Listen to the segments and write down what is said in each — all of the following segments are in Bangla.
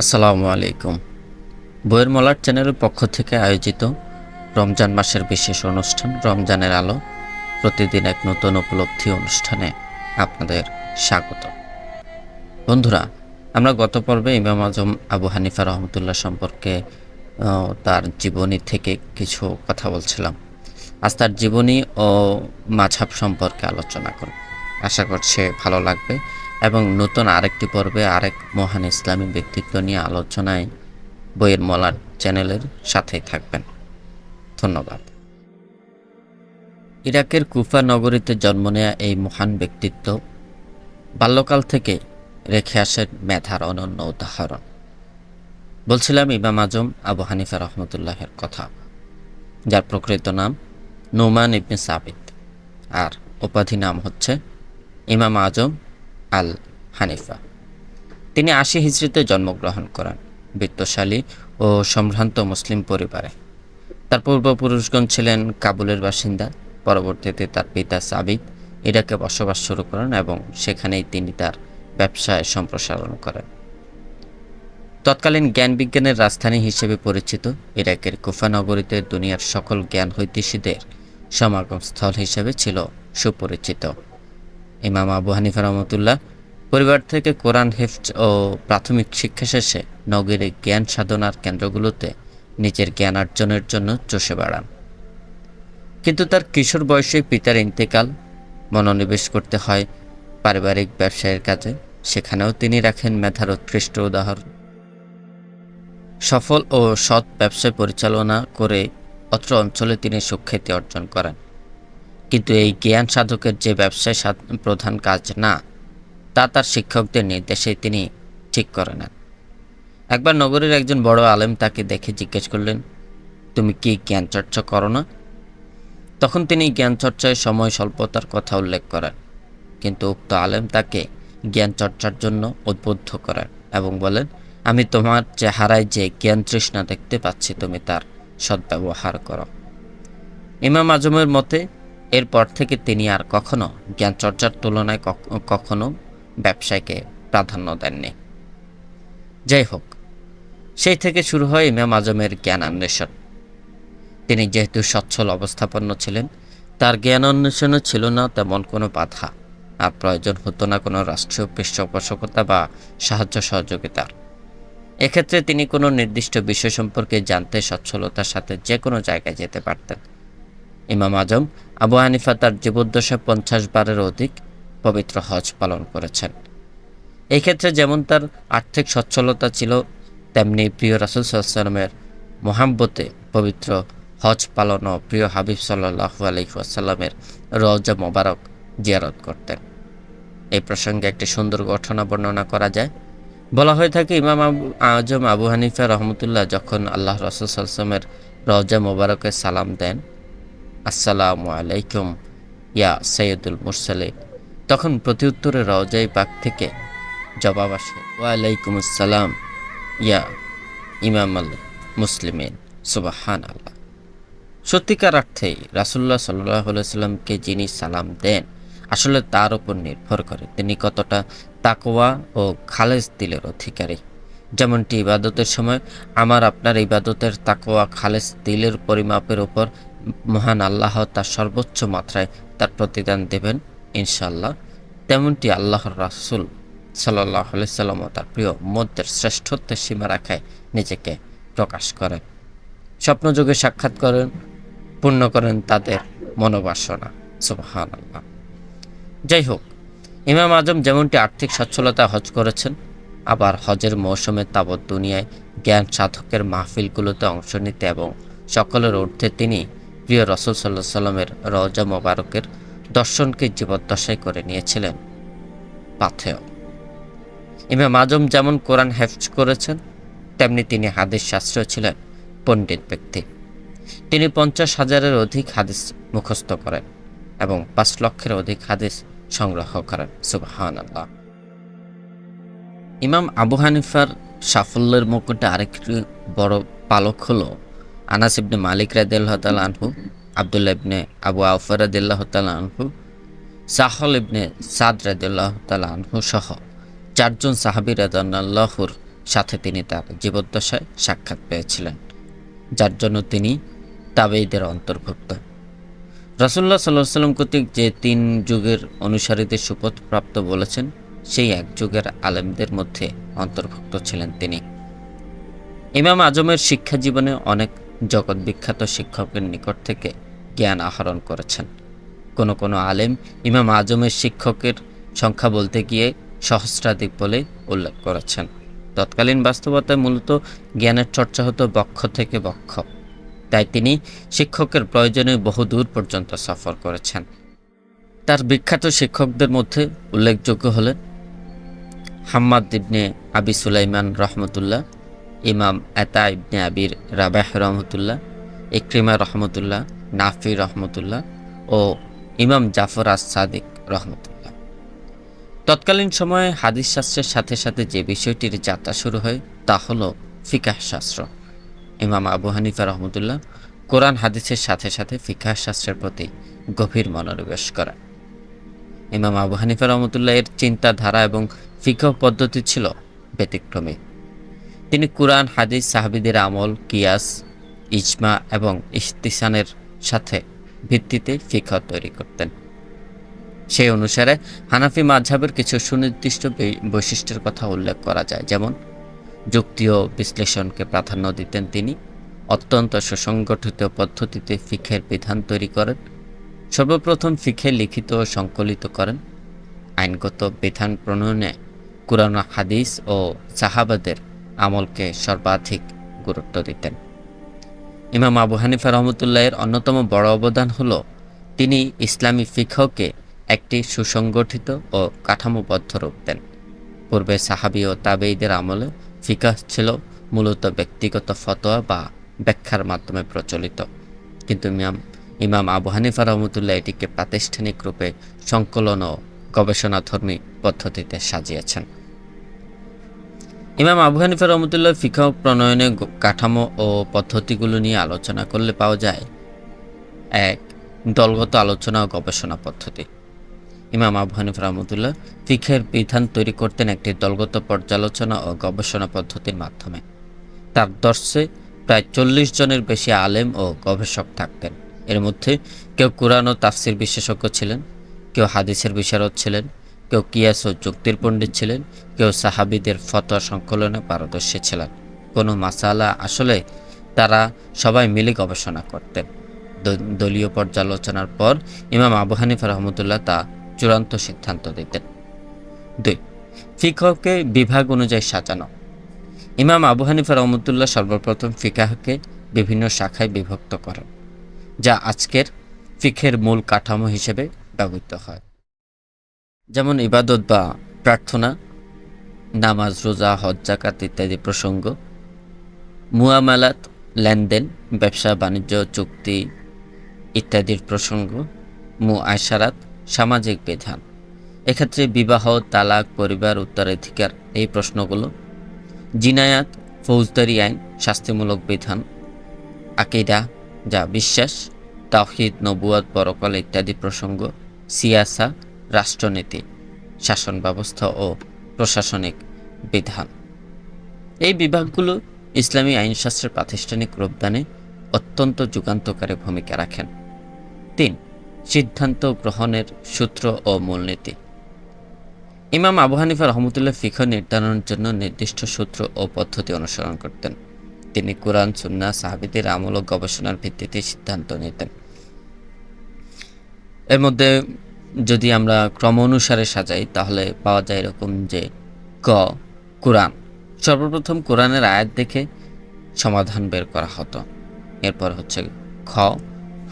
আসসালামু আলাইকুম। বইয়ের মলার চ্যানেলের পক্ষ থেকে আয়োজিত রমজান মাসের বিশেষ অনুষ্ঠান, রমজানের আলো, প্রতিদিন এক নতুন উপলব্ধি অনুষ্ঠানে আপনাদের স্বাগত। বন্ধুরা, আমরা গত পর্বে ইমাম আজম আবু হানিফা রহমতুল্লাহ সম্পর্কে তার জীবনী থেকে কিছু কথা বলছিলাম। আজ তার জীবনী ও মাঝাব সম্পর্কে আলোচনা করব। আশা করছে ভালো লাগবে। এবং নতুন আরেকটি পর্বে আরেক মহান ইসলামী ব্যক্তিত্ব নিয়ে আলোচনায় বইয়ের মলার চ্যানেলের সাথেই থাকবেন। ধন্যবাদ। ইরাকের কুফা নগরীতে জন্ম নেয়া এই মহান ব্যক্তিত্ব বাল্যকাল থেকে রেখে আসেন মেধার অনন্য উদাহরণ। বলছিলাম ইমাম আজম আবু হানিফা রহমতুল্লাহের কথা, যার প্রকৃত নাম নোমান ইবনে সাবিত। আর উপাধি নাম হচ্ছে ইমাম আজম আল হানিফা তিনি আশি হিজড়িতে জন্মগ্রহণ করেন, বিত্তশালী ও সম্ভ্রান্ত মুসলিম পরিবারে। তার পূর্বপুরুষগণ ছিলেন কাবুলের বাসিন্দা। পরবর্তীতে তার পিতা সাবিত ইরাকে বসবাস শুরু করেন এবং সেখানেই তিনি তার ব্যবসায় সম্প্রসারণ করেন। তৎকালীন জ্ঞান বিজ্ঞানের রাজধানী হিসেবে পরিচিত ইরাকের কুফা নগরীতে দুনিয়ার সকল জ্ঞান হৈতিষীদের সমাগম স্থল হিসেবে ছিল সুপরিচিত। ইমাম আবু হানিফা রহমতুল্লাহ, পরিবার থেকে কোরআন হেফজ ও প্রাথমিক শিক্ষা শেষে নগরীর জ্ঞান সাধনার কেন্দ্রগুলোতে নিজের জ্ঞান অর্জনের জন্য চষে বেড়ান। কিন্তু তার কিশোর বয়সে পিতার ইন্তেকাল, মনোনিবেশ করতে হয় পারিবারিক ব্যবসায়ের কাজে, সেখানেও তিনি রাখেন মেধার উৎকৃষ্ট উদাহরণ। সফল ও সৎ ব্যবসা পরিচালনা করে অত্র অঞ্চলে তিনি সুখ্যাতি অর্জন করেন। কিন্তু এই জ্ঞান সাধকের যে ব্যবসায় প্রধান কাজ না, তা তার শিক্ষকদের নির্দেশে তিনি ঠিক করে নেন। একবার নগরীর একজন বড় আলেম তাকে দেখে জিজ্ঞেস করলেন, তুমি কি জ্ঞান চর্চা করো না? তখন তিনি জ্ঞান চর্চায় সময় স্বল্পতার কথা উল্লেখ করেন, কিন্তু উক্ত আলেম তাকে জ্ঞান চর্চার জন্য উদ্বুদ্ধ করেন এবং বলেন, আমি তোমার চেহারায় যে জ্ঞান তৃষ্ণা দেখতে পাচ্ছি, তুমি তার সদ্ব্যবহার করো। ইমাম আজমের মতে এরপর থেকে তিনি আর কখনো জ্ঞান চর্চার তুলনায় কখ- কখনো ব্যবসায়কে প্রাধান্য দেননি। যাই হোক, সেই থেকে শুরু হয় ইমাম আজমের জ্ঞান অন্বেষণ তিনি যেহেতু সচ্ছল অবস্থাপন্ন ছিলেন, তার জ্ঞান অন্বেষণে ছিল না তেমন কোনো বাধা, আর প্রয়োজন হতো না কোনো রাষ্ট্রীয় পৃষ্ঠপোষকতা বা সাহায্য সহযোগিতার। এক্ষেত্রে তিনি কোনো নির্দিষ্ট বিষয় সম্পর্কে জানতে সচ্ছলতার সাথে যে কোনো জায়গায় যেতে পারতেন। ইমাম আজম আবু হানিফা তার জীবদ্দশায় পঞ্চাশ বারের অধিক পবিত্র হজ পালন করেছেন। এই ক্ষেত্রে যেমন তার আর্থিক সচ্ছলতা ছিল, তেমনি প্রিয় রাসুল সাল্লামের মোহাম্মতে পবিত্র হজ পালন ও প্রিয় হাবিব সাল্লাহু আলহিহাসাল্লামের রওজা মোবারক জিয়ারত করতেন। এই প্রসঙ্গে একটি সুন্দর ঘটনা বর্ণনা করা যায়। বলা হয়ে থাকে, ইমাম আবু আজম আবু হানিফা রহমতুল্লাহ যখন আল্লাহ রসুল সাল্লামের রওজা মোবারকে সালাম দেন আসসালামু আলাইকুম, ইয়া সৈয়দুল মুরসালিন। তখন প্রতিউত্তরে রওজাই পাক থেকে জবাব আসে ওয়ালাইকুম আসসালাম ইয়া ইমাম আল মুসলিমিন সুবাহান আল্লাহ সত্যিকার অর্থেই রাসুল্লাহ সাল্লাহ সাল্লামকে যিনি সালাম দেন, আসলে তার উপর নির্ভর করে তিনি কতটা তাকওয়া ও খালেজ দিলের অধিকারী। যেমনটি ইবাদতের সময়, আমার আপনার ইবাদতের তাকোয়া খালেজ দিলের পরিমাপের উপর মহান আল্লাহ তার সর্বোচ্চ মাত্রায় তার প্রতিদান দেবেন ইনশাল্লাহ তেমনটি আল্লাহর রাসুল সাল্লাহ সাল্লাম তার প্রিয় মধ্যের শ্রেষ্ঠত্বের সীমা রাখায় নিজেকে প্রকাশ করেন। স্বপ্নযোগে সাক্ষাৎ করেন, পূর্ণ করেন তাদের মনোবাসনা সুবহান আল্লাহ যাই হোক, ইমাম আজম যেমনটি আর্থিক সচ্ছলতা হজ করেছেন, আবার হজের মৌসুমে তাবৎ দুনিয়ায় জ্ঞান সাধকের মাহফিলগুলোতে অংশ নিতে এবং সকলের ঊর্ধ্বে তিনি প্রিয় রসুল সাল্লাহ সাল্লামের রওজা মোবারকের দর্শনকে জীবদ্দশায় করে নিয়েছিলেন পাথেয়। ইমাম আজম যেমন কোরআন হেফজ করেছেন, তেমনি তিনি হাদিস শাস্ত্র ছিলেন পণ্ডিত ব্যক্তি। তিনি পঞ্চাশ হাজারের অধিক হাদিস মুখস্থ করেন এবং পাঁচ লক্ষের অধিক হাদিস সংগ্রহ করেন। সুবাহান আল্লাহ ইমাম আবু হানিফার সাফল্যের মুকুটে আরেকটি বড় পালক হলো আনাস ইবনে মালিক রাদিল্লাহ তাল আনহু, আবদুল্লাহ ইবনে আবু আউফর রাদিল্লাহ তাল আনহু, সাহল ইবনে সাদ রাদিল্লাহ তাল আনহু সহ চারজন সাহাবি রাদান্নাল্লাহুর সাথে তিনি তার জীবদ্দশায় সাক্ষাৎ পেয়েছিলেন, যার জন্য তিনি তাবেইদের অন্তর্ভুক্ত। রাসুল্লাহ সাল্লাহ সাল্লাম কর্তৃক যে তিন যুগের অনুসারীদের সুপথ প্রাপ্ত বলেছেন, সেই এক যুগের আলেমদের মধ্যে অন্তর্ভুক্ত ছিলেন তিনি। ইমাম আজমের শিক্ষা জীবনে অনেক জগৎ বিখ্যাত শিক্ষকের নিকট থেকে জ্ঞান আহরণ করেছেন। কোনো কোনো আলেম ইমাম আজমের শিক্ষকের সংখ্যা বলতে গিয়ে সহস্রাধিক বলে উল্লেখ করেছেন। তৎকালীন বাস্তবতায় মূলত জ্ঞানের চর্চা হতো বক্ষ থেকে বক্ষ। তাই তিনি শিক্ষকের প্রয়োজনে বহু দূর পর্যন্ত সফর করেছেন। তার বিখ্যাত শিক্ষকদের মধ্যে উল্লেখযোগ্য হলেন হাম্মাদ ইবনে আবি সুলাইমান রহমতুল্লাহ ইমাম এতা ইবনে আবির রাবাহ রহমতুল্লাহ, ইক্রিমা রহমতুল্লাহ, নাফি রহমতুল্লাহ ও ইমাম জাফর আস সাদিক রহমতুল্লাহ। তৎকালীন সময়ে হাদিস শাস্ত্রের সাথে সাথে যে বিষয়টির যাত্রা শুরু হয় তা হল ফিকাহ শাস্ত্র। ইমাম আবু হানিফা রহমতুল্লাহ কোরআন হাদিসের সাথে সাথে ফিকাহ শাস্ত্রের প্রতি গভীর মনোনিবেশ করা ইমাম আবু হানিফা রহমতুল্লাহ এর চিন্তাধারা এবং ফিকহ পদ্ধতি ছিল ব্যতিক্রমী। তিনি কুরআন, হাদিস, সাহাবিদের আমল, কিয়াস, ইজমা এবং ইস্তিসানের সাথে ভিত্তিতে ফিকহ তৈরি করতেন। সেই অনুসারে হানাফি মাঝহাবের কিছু সুনির্দিষ্ট বৈশিষ্ট্যের কথা উল্লেখ করা যায়, যেমন যুক্তি ও বিশ্লেষণকে প্রাধান্য দিতেন তিনি, অত্যন্ত সুসংগঠিত পদ্ধতিতে ফিখের বিধান তৈরি করেন, সর্বপ্রথম ফিখে লিখিত ও সংকলিত করেন, আইনগত বিধান প্রণয়নে কুরআন, হাদিস ও সাহাবাদের আমলকে সর্বাধিক গুরুত্ব দিতেন। ইমাম আবু হানিফা রহমতুল্লাহের অন্যতম বড় অবদান হল, তিনি ইসলামী ফিখকে একটি সুসংগঠিত ও কাঠামোবদ্ধ রূপ দেন। পূর্বে সাহাবি ও তাবেইদের আমলে ফিকাহ ছিল মূলত ব্যক্তিগত ফতোয়া বা ব্যাখ্যার মাধ্যমে প্রচলিত। কিন্তু ইমাম ইমাম আবু হানিফা রহমতুল্লাহ এটিকে প্রাতিষ্ঠানিক রূপে সংকলন ও গবেষণাধর্মী পদ্ধতিতে সাজিয়েছেন। ইমাম আবু হানিফা রহমতুল্লাহ ফিকা প্রণয়নে কাঠামো ও পদ্ধতিগুলো নিয়ে আলোচনা করলে পাওয়া যায়। এক, দলগত আলোচনা ও গবেষণা পদ্ধতি। ইমাম আবু হানিফা রহমতুল্লাহ ফিখের বিধান তৈরি করতেন একটি দলগত পর্যালোচনা ও গবেষণা পদ্ধতির মাধ্যমে। তার দর্শে প্রায় চল্লিশ জনের বেশি আলেম ও গবেষক থাকতেন। এর মধ্যে কেউ কোরআন ও তাফসির বিশেষজ্ঞ ছিলেন, কেউ হাদিসের বিশারদ ছিলেন কেউ কিয়াস ও যুক্তির পণ্ডিত ছিলেন, কেউ সাহাবিদের ফতোয়া সংকলনে পারদর্শী ছিলেন। কোনো মাসালা আসলে তারা সবাই মিলে গবেষণা করতেন। দলীয় পর্যালোচনার পর ইমাম আবু হানিফা রহমতুল্লাহ তা চূড়ান্ত সিদ্ধান্ত দিতেন। দুই, ফিকহকে বিভাগ অনুযায়ী সাজানো। ইমাম আবু হানিফা রহমতুল্লাহ সর্বপ্রথম ফিকাহকে বিভিন্ন শাখায় বিভক্ত করেন, যা আজকের ফিখের মূল কাঠামো হিসেবে ব্যবহৃত হয়। যেমন ইবাদত বা প্রার্থনা, নামাজ, রোজা, হজ জাকাত ইত্যাদি প্রসঙ্গ, মুয়ামালাত, লেনদেন, ব্যবসা, বাণিজ্য, চুক্তি ইত্যাদির প্রসঙ্গ মু আয়সারাত সামাজিক বিধান। এক্ষেত্রে বিবাহ, তালাক, পরিবার, উত্তরাধিকার এই প্রশ্নগুলো, জিনায়াত, ফৌজদারি আইন, শাস্তিমূলক বিধান, আকিদা, যা বিশ্বাস, তাওহিদ নবুয়াদ পরকাল ইত্যাদি প্রসঙ্গ, সিয়াসা রাষ্ট্রনীতি শাসন ব্যবস্থা ও প্রশাসনিক বিধান। এই বিভাগগুলো ইসলামী আইনশাস্ত্রের প্রাতিষ্ঠানিক রূপদানে অত্যন্ত যুগান্তকারী ভূমিকা রাখেন। তিন, সিদ্ধান্ত গ্রহণের সূত্র ও মূলনীতি। ইমাম আবু হানিফা রহমতুল্লাহ ফিখ নির্ধারণের জন্য নির্দিষ্ট সূত্র ও পদ্ধতি অনুসরণ করতেন। তিনি কোরআন সুন্না সাহাবিদের আমল ও গবেষণার ভিত্তিতে সিদ্ধান্ত নিতেন। এর মধ্যে যদি আমরা ক্রম অনুসারে সাজাই, তাহলে পাওয়া যায় এরকম যে ক, কোরআন। সর্বপ্রথম কোরআনের আয়াত দেখে সমাধান বের করা হতো। এরপর হচ্ছে খ,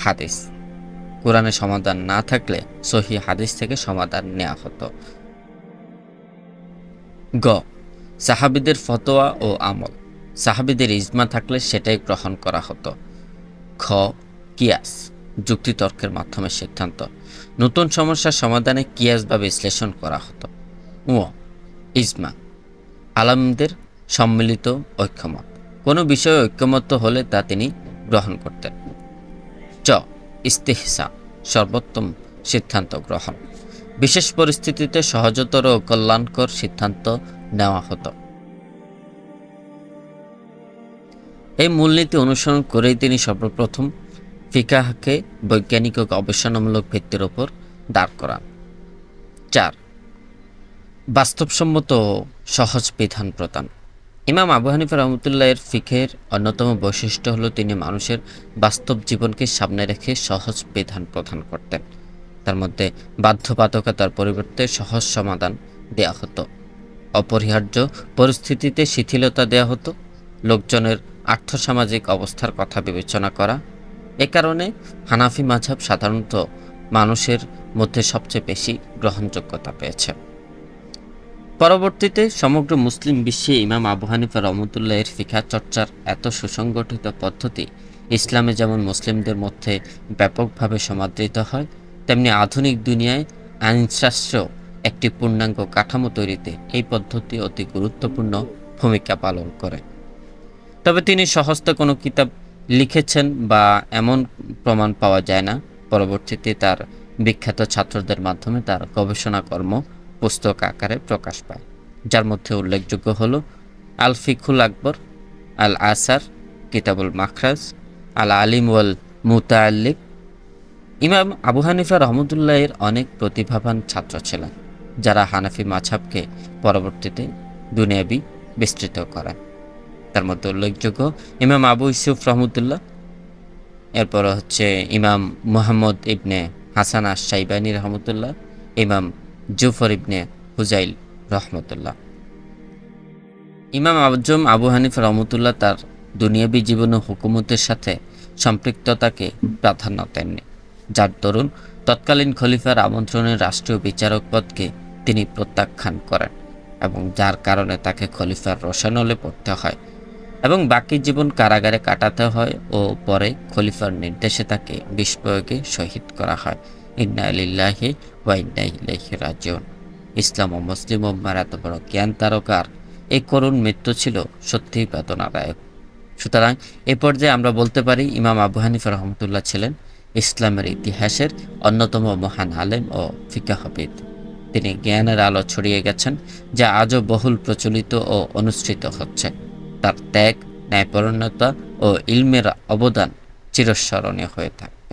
হাদিস। কোরআনে সমাধান না থাকলে সহি হাদিস থেকে সমাধান নেওয়া হতো। গ, সাহাবিদের ফতোয়া ও আমল। সাহাবিদের ইজমা থাকলে সেটাই গ্রহণ করা হতো। খ, কিয়াস যুক্তিতর্কের মাধ্যমে সিদ্ধান্ত। নতুন সমস্যার সমাধানে কিয়াস বা বিশ্লেষণ করা হতো। ও, ইজমা, আলামদের সম্মিলিত ঐক্যমত। কোনো বিষয়ে ঐক্যমত হলে তা তিনি গ্রহণ করতেন। চ, ইস্তেহসা, সর্বোত্তম সিদ্ধান্ত গ্রহণ। বিশেষ পরিস্থিতিতে সহজতর ও কল্যাণকর সিদ্ধান্ত নেওয়া হতো। এই মূলনীতি অনুসরণ করেই তিনি সর্বপ্রথম ফিকাহকে বৈজ্ঞানিক ও গবেষণামূলক ভিত্তির ওপর দাঁড় করান চার, বাস্তবসম্মত সহজ বিধান প্রদান। ইমাম আবু হানিফা রহমতুল্লাহ এর ফিখের অন্যতম বৈশিষ্ট্য হলো তিনি মানুষের বাস্তব জীবনকে সামনে রেখে সহজ বিধান প্রদান করতেন। তার মধ্যে বাধ্যবাধকতার পরিবর্তে সহজ সমাধান দেয়া হতো। অপরিহার্য পরিস্থিতিতে শিথিলতা দেয়া হতো। লোকজনের আর্থসামাজিক অবস্থার কথা বিবেচনা করা এ কারণে হানাফি মাঝাব সাধারণত মানুষের মধ্যে সবচেয়ে বেশি গ্রহণযোগ্যতা পেয়েছে। পরবর্তীতে সমগ্র মুসলিম বিশ্বে ইমাম আবু হানিফা রহমতুল্লাহ এর ফিখা চর্চার এত সুসংগঠিত পদ্ধতি ইসলামে যেমন মুসলিমদের মধ্যে ব্যাপকভাবে সমাদৃত হয়, তেমনি আধুনিক দুনিয়ায় আইনশাস্ত্র একটি পূর্ণাঙ্গ কাঠামো তৈরিতে এই পদ্ধতি অতি গুরুত্বপূর্ণ ভূমিকা পালন করে। তবে তিনি সহস্তে কোনো কিতাব লিখেছেন বা এমন প্রমাণ পাওয়া যায় না। পরবর্তীতে তার বিখ্যাত ছাত্রদের মাধ্যমে তার গবেষণা কর্ম পুস্তক আকারে প্রকাশ পায়, যার মধ্যে উল্লেখযোগ্য হল আল ফিকুল আকবর আল আসার কিতাবুল মাখরাজ আল আলিম ওয়াল মুতাল্লিক ইমাম আবু হানিফা রহমতুল্লাহ এর অনেক প্রতিভাবান ছাত্র ছিলেন, যারা হানাফি মাছাবকে পরবর্তীতে দুনিয়াবি বিস্তৃত করেন। তার মধ্যে উল্লেখযোগ্য ইমাম আবু ইসুফ রহমতুল্লাহ, এরপর হচ্ছে ইমাম মুহাম্মদ ইবনে হাসান আশ সাইবানী রহমতুল্লাহ, ইমাম জুফর ইবনে হুজাইল রহমতুল্লাহ। ইমাম আজম আবু হানিফ রহমতুল্লাহ তার দুনিয়াবী জীবন ও হুকুমতের সাথে সম্পৃক্ততাকে প্রাধান্য দেননি। যার দরুন তৎকালীন খলিফার আমন্ত্রণে রাষ্ট্রীয় বিচারক পদকে তিনি প্রত্যাখ্যান করেন এবং যার কারণে তাকে খলিফার রসানলে পড়তে হয়। এবং বাকি জীবন কারাগারে কাটাতে হয় ও পরে খলিফার নির্দেশে তাকে প্রয়োগে শহীদ করা হয়। ইন্না আলিল্লাহি ওয়া ইন্না ইলাইহি রাজিউন। ইসলাম ও মুসলিম উম্মার এত বড় জ্ঞান তারকার এই করুণ মৃত্যু ছিল সত্যিই বেদনাদায়ক। সুতরাং এ পর্যায়ে আমরা বলতে পারি, ইমাম আবু হানিফা রহমতুল্লাহ ছিলেন ইসলামের ইতিহাসের অন্যতম মহান আলেম ও ফিকাহবিদ। তিনি জ্ঞানের আলো ছড়িয়ে গেছেন, যা আজও বহুল প্রচলিত ও অনুষ্ঠিত হচ্ছে। তার ত্যাগ ন্যায়পরণতা ও ইলমের অবদান চিরস্মরণীয় হয়ে থাকে।